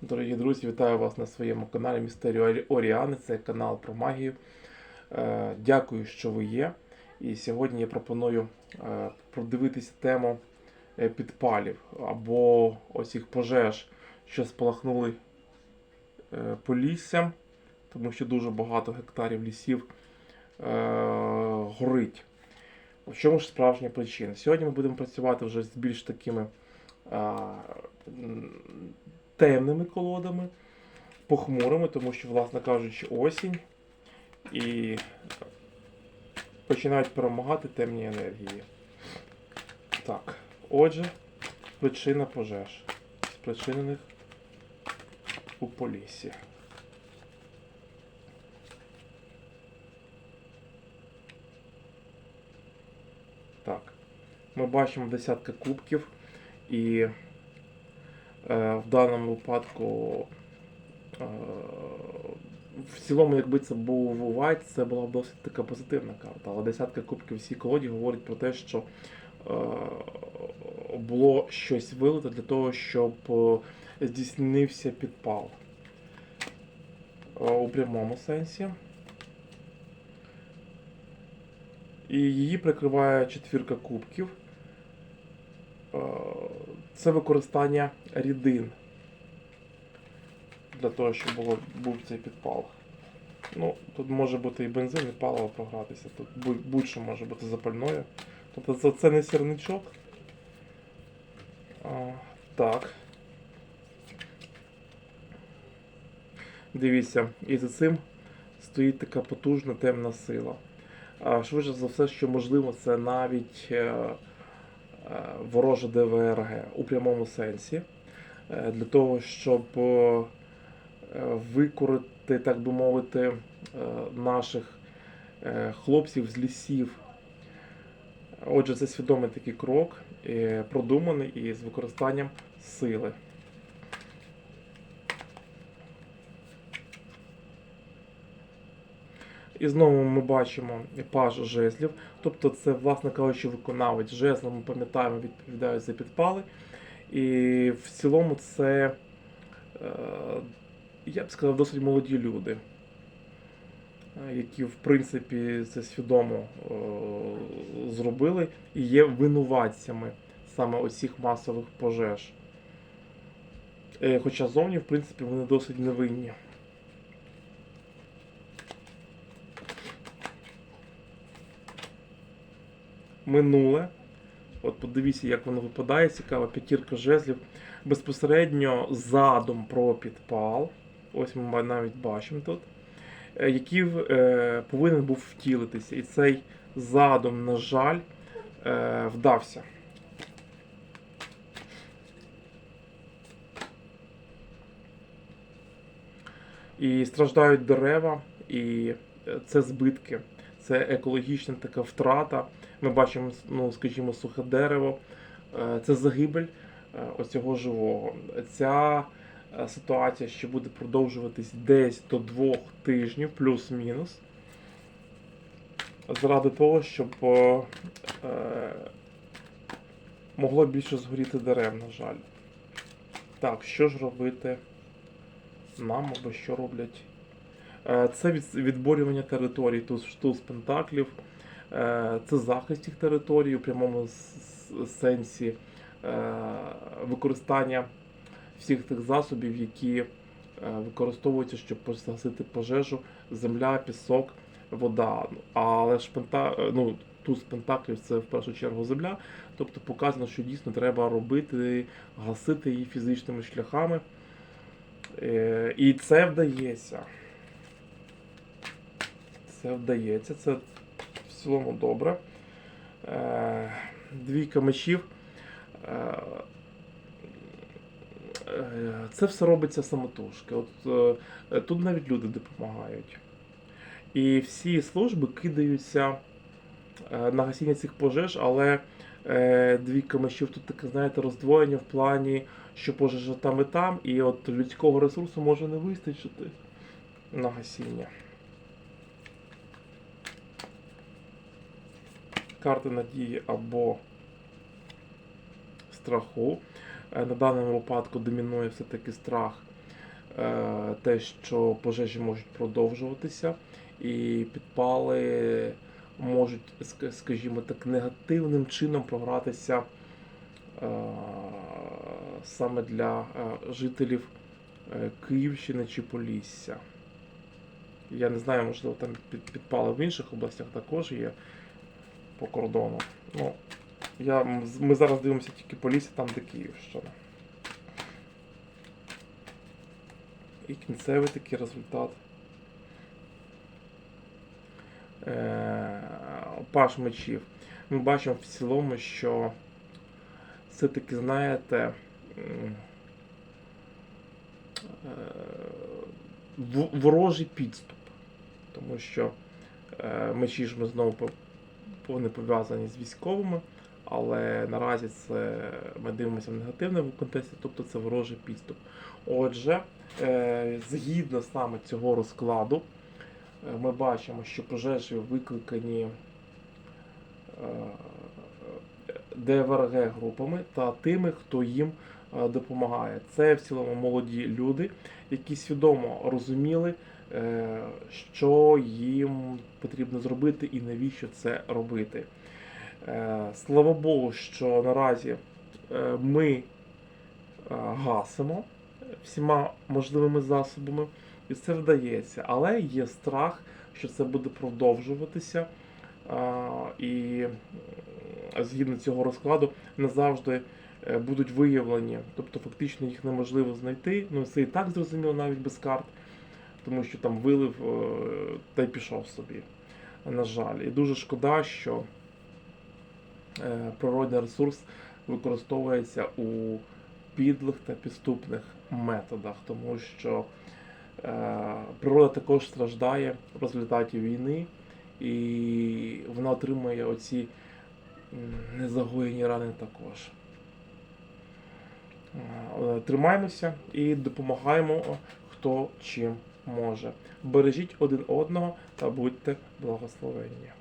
Дорогі друзі, вітаю вас на своєму каналі Містеріо Оріани. Це канал про магію. Е, Дякую, що ви є. І сьогодні я пропоную е, продивитися тему е, підпалів або їх пожеж, що спалахнули поліссям, тому що дуже багато гектарів лісів горить. В чому ж справжня причина? Сьогодні ми будемо працювати вже з більш такими темними колодами, похмурими, тому що, власне кажучи, осінь і починають перемагати темні енергії. Так, отже, причина пожеж, спричинених у полісі. Так, ми бачимо десятки кубків, і в даному випадку е, в цілому, якби це був Вайт, це була б досить така позитивна карта. Але десятка кубків всій колоді говорить про те, що е, було щось вилито для того, щоб е, здійснився підпал. Е, у прямому сенсі. І її прикриває четвірка кубків. Це використання рідин для того, щоб було, був цей підпал. Ну, тут може бути і бензин, і паливо програтися. Тут будь- будь-що може бути запальною. Тобто це, це не сірничок. А, так. Дивіться, і за цим стоїть така потужна темна сила. Швидше за все, що можливо, це навіть е, ворожа ДВРГ у прямому сенсі. Е, Для того, щоб е, викорити, так би мовити, е, наших е, хлопців з лісів. Отже, це свідомий такий крок, е, продуманий і з використанням сили. І знову ми бачимо паж жезлів. Тобто це, власне кажучи, виконавець жезла, ми пам'ятаємо, відповідають за підпали. І в цілому це, е, я б сказав, досить молоді люди, е, які, в принципі, це свідомо е, зробили і є винуватцями саме оцих масових пожеж. Хоча зовні, в принципі, вони досить невинні. Минуле. От подивіться, як воно випадає, цікаво, п'ятірка жезлів. Безпосередньо задум про підпал. Ось ми навіть бачимо тут. е, Який е, повинен був втілитися. І цей задум, на жаль, е, вдався. І страждають дерева, і це збитки, це екологічна така втрата. Ми бачимо, ну, скажімо, сухе дерево, Е, це загибель е, оцього живого. Ця е, ситуація ще буде продовжуватись десь до двох тижнів, плюс-мінус. Заради того, щоб могло більше згоріти дерев, на жаль. Так, що ж робити нам або що роблять? Це від- відборювання територій, тут туз пентаклів. Е, Це захист цих територій у прямому сенсі е, використання всіх тих засобів, які е, використовуються, щоб погасити пожежу, земля, пісок, вода. Але ж пента, ну, туз пентаклів це в першу чергу земля. Тобто показано, що дійсно треба робити, гасити її фізичними шляхами. І це вдається. Це вдається, це цілому добре. Е, Двійка мечів. Е, е, Це все робиться самотужки. От, тут навіть люди допомагають. І всі служби кидаються на гасіння цих пожеж, але двійка мечів тут таке, знаєте, роздвоєння в плані, що пожежа там і там, і от людського ресурсу може не вистачити на гасіння. Карти надії або страху. Е, На даному випадку домінує все-таки страх. е, те, що пожежі можуть продовжуватися, і підпали можуть, скажімо так, негативним чином програтися е, саме для жителів Київщини чи Полісся. Я не знаю, можливо, там підпали в інших областях також є по кордону. Ну, я, ми зараз дивимося тільки Полісся, там де Київщина. І кінцевий такий результат. Е, Паш мечів. Ми бачимо в цілому, що все-таки, знаєте, е, ворожий підступ. Тому що е, мечі ж ми знову по- вони пов'язані з військовими, але наразі це ми дивимося в негативному контексті, тобто це ворожий підступ. Отже, е, згідно саме цього розкладу, е, ми бачимо, що пожежі викликані е, ДВРГ групами та тими, хто їм допомагає. Це в цілому молоді люди, які свідомо розуміли, що їм потрібно зробити і навіщо це робити. Е, Слава Богу, що наразі е, ми е, гасимо всіма можливими засобами, і це вдається. Але є страх, що це буде продовжуватися. І згідно цього розкладу не завжди е, будуть виявлені, тобто фактично їх неможливо знайти. Ну це і так зрозуміло навіть без карт, тому що там вилив е, та й пішов собі. На жаль, і дуже шкода, що е, природний ресурс використовується у підлих та підступних методах, тому що е, природа також страждає в результаті війни, і вона отримує оці незагоєні рани також. Тримаємося і допомагаємо, хто чим може. Бережіть один одного та будьте благословенні.